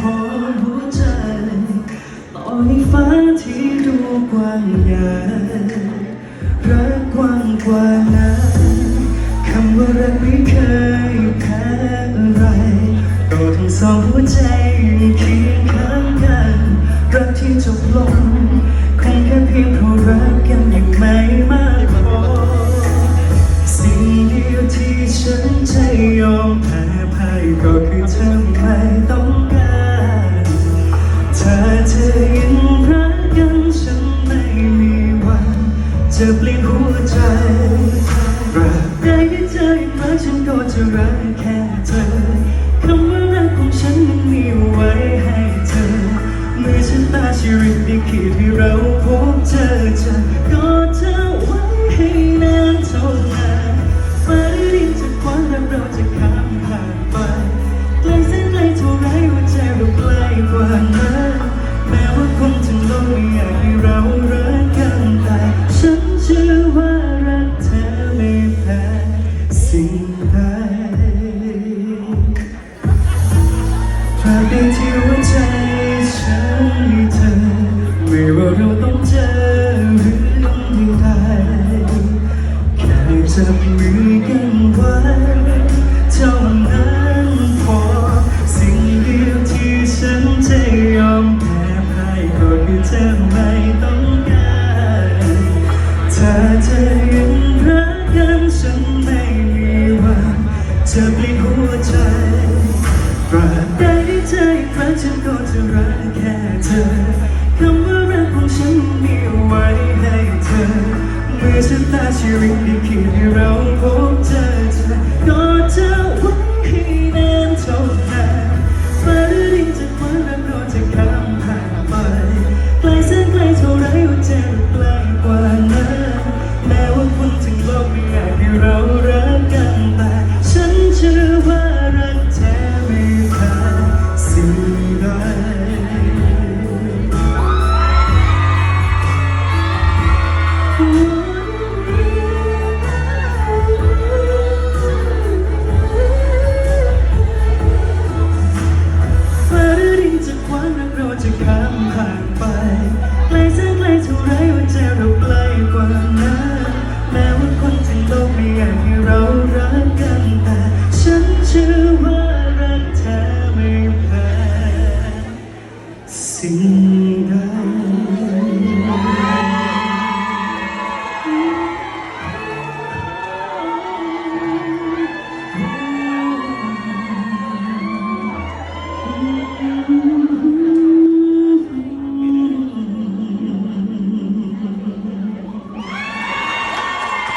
ของหัวใจ ต่อให้ฟ้าที่ดูกว้างใหญ่รักกว้างกว่านั้นคำว่ารักไม่เคยแพ้อะไร ตัวทั้งสองหัวใจยัคีง จะยังรักกันฉันไม่มีวันจะเปลี่ยนหัว ยกันไว้เท่านั้นพอ สิ่งเดียวที่ฉันจะยอมแพ้ให้ก็คือเธอไม่ต้องการถ้าจะยังรักกันฉันไม่มีวันจะเปลี่ยนหัวใจตราบใดใจคฉันก็จะรักแค่เธอคำว่ารักของฉันมีไว้ as you repeat your own voice. ว่ารักเธอไม่แพ้สิ่ง